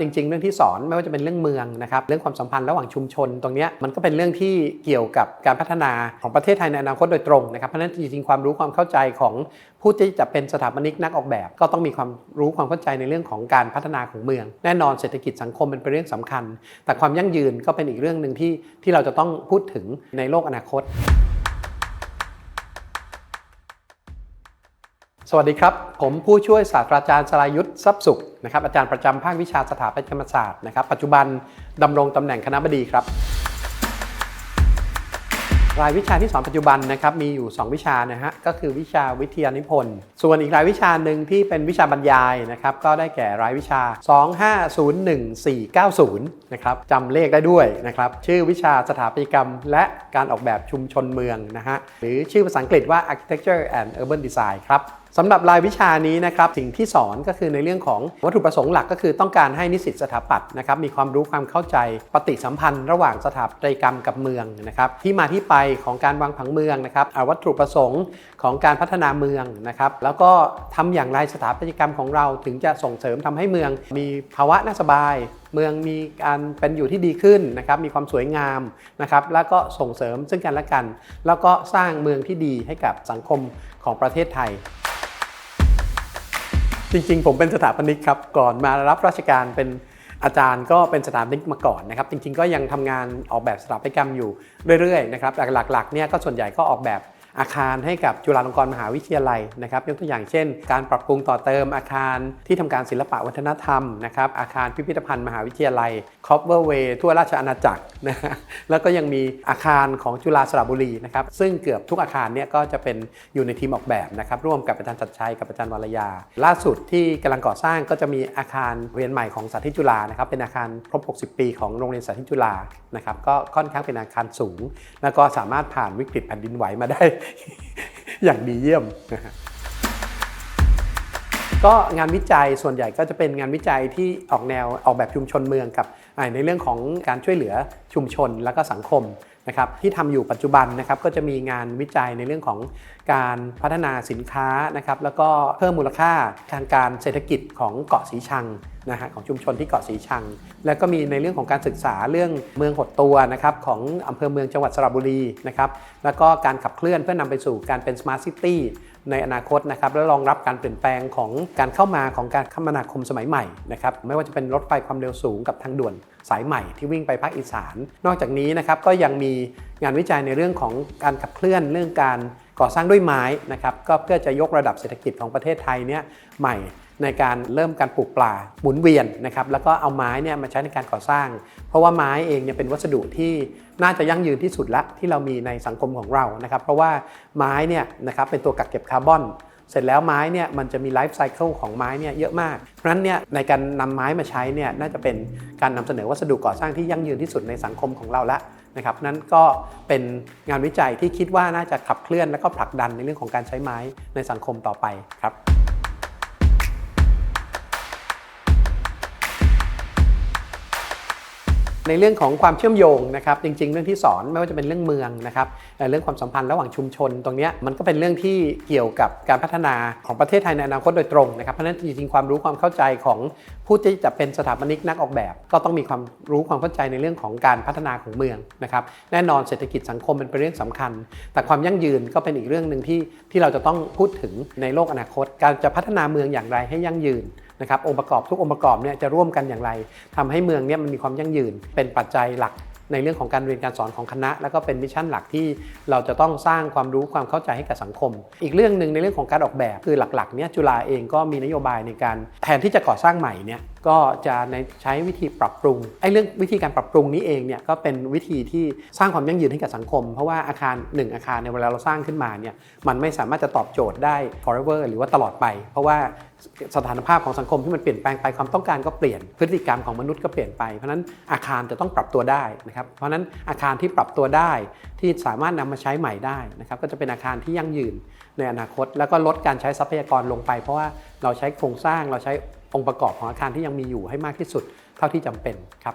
จริง ๆ เรื่องที่สอนไม่ว่าจะเป็นเรื่องเมืองนะครับเรื่องความสัมพันธ์ระหว่างชุมชน ตรงนี้มันก็เป็นเรื่องที่เกี่ยวกับการพัฒนาของประเทศไทยในอนาคตโดยตรงนะครับเพราะฉะนั้นจริงๆความรู้ความเข้าใจของผู้ที่จะเป็นสถาปนิกนักออกแบบ ก็ต้องมีความรู้ความเข้าใจในเรื่องของการพัฒนาของเมือง แน่นอนเศรษฐกิจสังคมเป็นเรื่องสำคัญ แต่ความยั่งยืนก็เป็นอีกเรื่องหนึ่งที่ที่เราจะต้องพูดถึงในโลกอนาคต สวัสดีครับ ผมผู้ช่วยศาสตราจารย์สรายุทธ์ทรัพย์สุขนะครับอาจารย์ประจำภาควิชาสถาปัตยกรรมศาสตร์นะครับปัจจุบันดำรงตำแหน่งคณะบดีครับ รายวิชาที่สอนปัจจุบันนะครับมีอยู่ 2 วิชานะฮะก็คือวิชาวิทยานิพนธ์ ส่วนอีกรายวิชาหนึ่งที่เป็นวิชาบรรยายนะครับก็ได้แก่รายวิชา 2501490นะครับจำเลขได้ด้วยนะครับชื่อวิชาสถาปัตยกรรม และการออกแบบชุมชนเมืองนะฮะหรือชื่อภาษาอังกฤษว่า Architecture and Urban Design ครับ สำหรับรายวิชานี้นะครับสิ่งที่สอนก็คือในเรื่องของวัตถุประสงค์หลักก็คือต้องการให้นิสิตสถาปัตย์นะครับมีความรู้ความเข้าใจปฏิสัมพันธ์ระหว่างสถาปัตยกรรมกับเมืองนะครับที่มาที่ไปของการวางผังเมืองนะครับอ่าวัตถุประสงค์ของการพัฒนาเมืองนะครับแล้วก็ทำอย่างไรสถาปัตยกรรมของเราถึงจะส่งเสริมทำให้เมือง มีภาวะน่าสบายเมืองมีการเป็นอยู่ที่ดีขึ้นนะครับ มีความสวยงามนะครับ แล้วก็ส่งเสริมซึ่งกันและกัน แล้วก็สร้างเมืองที่ดีให้กับสังคมของประเทศไทย จริงๆ ผมเป็นสถาปนิกครับ ก่อนมารับราชการเป็นอาจารย์ก็เป็นสถาปนิกมาก่อนนะครับ จริงๆ ก็ยังทำงานออกแบบสถาปัตยกรรมอยู่เรื่อยๆนะครับหลักๆเนี่ยก็ส่วนใหญ่ก็ออกแบบ อาคารให้กับจุฬาลงกรณ์มหาวิทยาลัยนะครับ ยกตัวอย่างเช่น การปรับปรุงต่อเติมอาคารที่ทำการศิลปะวัฒนธรรมนะครับ อาคารพิพิธภัณฑ์มหาวิทยาลัย c o p p e r Way ทั่วราชอาณาจักรนะฮะแล้วก็ยังมีอาคารของจุฬาสระบุรีนะครับซึ่งเกือบทุกอาคารเนี่ยก็จะเป็นอยู่ในทีมออกแบบนะครับร่วมกับอาจารย์ชัดชัยกับอาจารย์วรยา ล่าสุดที่กำลังก่อสร้างก็จะมีอาคารเรียนใหม่ของสาธิตจุฬานะครับเป็นอาคารครบ 60 ปีของโรงเรียนสาธิตจุฬานะครับก็ค่อนข้างเป็นอาคารสูง แล้วก็สามารถผ่านวิกฤตแผ่นดินไหวมาได้อย่างดีเยี่ยม ก็งานวิจัยส่วนใหญ่ก็จะเป็นงานวิจัยที่ออกแนวออกแบบชุมชนเมืองกับ ในเรื่องของการช่วยเหลือชุมชนและก็สังคมนะครับที่ทำอยู่ปัจจุบันนะครับก็จะมีงานวิจัยในเรื่องของการพัฒนาสินค้านะครับแล้วก็เพิ่มมูลค่าทางการเศรษฐกิจของเกาะสีชังนะฮะของชุมชนที่เกาะสีชัง แล้วก็มีในเรื่องของการศึกษาเรื่องเมืองหดตัวนะครับของอำเภอเมืองจังหวัดสระบุรีนะครับแล้วก็การขับเคลื่อนเพื่อนำไปสู่การเป็น smart city ในอนาคตนะครับและรองรับการเปลี่ยนแปลงของการเข้ามาของการคมนาคมสมัยใหม่นะครับไม่ว่าจะเป็นรถไฟความเร็วสูงกับทางด่วนสายใหม่ที่วิ่งไปภาคอีสาน นอกจากนี้นะครับก็ยังมีงานวิจัยในเรื่องของการขับเคลื่อนเรื่องการ ก่อสร้างด้วยไม้นะครับก็เพื่อจะยกระดับเศรษฐกิจของประเทศไทยเนี่ยใหม่ในการเริ่มการปลูกปลาหมุนเวียนนะครับแล้วก็เอาไม้เนี่ยมาใช้ในการก่อสร้าง เพราะว่าไม้เองเนี่ยเป็นวัสดุที่น่าจะยั่งยืนที่สุดละที่เรามีในสังคมของเรานะครับเพราะว่าไม้เนี่ยนะครับเป็นตัวกักเก็บคาร์บอน เสร็จแล้วไม้เนี่ยมันจะมีไลฟ์ไซเคิลของไม้เนี่ยเยอะมาก เพราะฉะนั้นเนี่ยในการนำไม้มาใช้เนี่ยน่าจะเป็นการนำเสนอวัสดุก่อสร้างที่ยั่งยืนที่สุดในสังคมของเราละนะครับนั้นก็เป็นงานวิจัยที่คิดว่าน่าจะขับเคลื่อนและก็ผลักดันในเรื่องของการใช้ไม้ในสังคมต่อไปครับ ในเรื่องของความเชื่อมโยงนะครับจริง ๆ เรื่องที่สอนไม่ว่าจะเป็นเรื่องเมืองนะครับเรื่องความสัมพันธ์ระหว่างชุมชนตรงนี้มันก็เป็นเรื่องที่เกี่ยวกับการพัฒนาของประเทศไทยในอนาคตโดยตรงนะครับเพราะฉะนั้นจริงๆความรู้ความเข้าใจของผู้ที่จะเป็นสถาปนิกนักออกแบบ ก็ต้องมีความรู้ความเข้าใจในเรื่องของการพัฒนาของเมืองนะครับแน่นอนเศรษฐกิจสังคมเป็นเรื่องสำคัญ แต่ความยั่งยืนก็เป็นอีกเรื่องหนึ่งที่ที่เราจะต้องพูดถึงในโลกอนาคต การจะพัฒนาเมืองอย่างไรให้ยั่งยืน นะครับองค์ประกอบทุกองค์ประกอบเนี่ยจะร่วมกันอย่างไรทำให้เมืองเนี่ยมันมีความยั่งยืน เป็นปัจจัยหลักในเรื่องของการเรียนการสอนของคณะ แล้วก็เป็นมิชชั่นหลักที่เราจะต้องสร้างความรู้ความเข้าใจให้กับสังคม อีกเรื่องหนึ่งในเรื่องของการออกแบบคือหลักๆเนี่ยจุฬาเองก็มีนโยบายในการแทนที่จะก่อสร้างใหม่เนี่ย ก็จะในใช้วิธีปรับปรุงไอ้เรื่องวิธีการปรับปรุงนี้เองเนี่ยก็เป็นวิธีที่สร้างความยั่งยืนให้กับสังคม เพราะว่าอาคารหนึ่งอาคารในเวลาเราสร้างขึ้นมาเนี่ยมันไม่สามารถจะตอบโจทย์ได้ forever หรือว่าตลอดไป เพราะว่าสถานภาพของสังคมที่มันเปลี่ยนแปลงไปความต้องการก็เปลี่ยนพฤติกรรมของมนุษย์ก็เปลี่ยนไปเพราะนั้นอาคารจะต้องปรับตัวได้นะครับเพราะฉะนั้นอาคารที่ปรับตัวได้ที่สามารถนำมาใช้ใหม่ได้นะครับก็จะเป็นอาคารที่ยั่งยืนในอนาคต แล้วก็ลดการใช้ทรัพยากรลงไป เพราะว่าเราใช้โครงสร้างเราใช้ องค์ประกอบของอาคารที่ยังมีอยู่ให้มากที่สุดเท่าที่จำเป็นครับ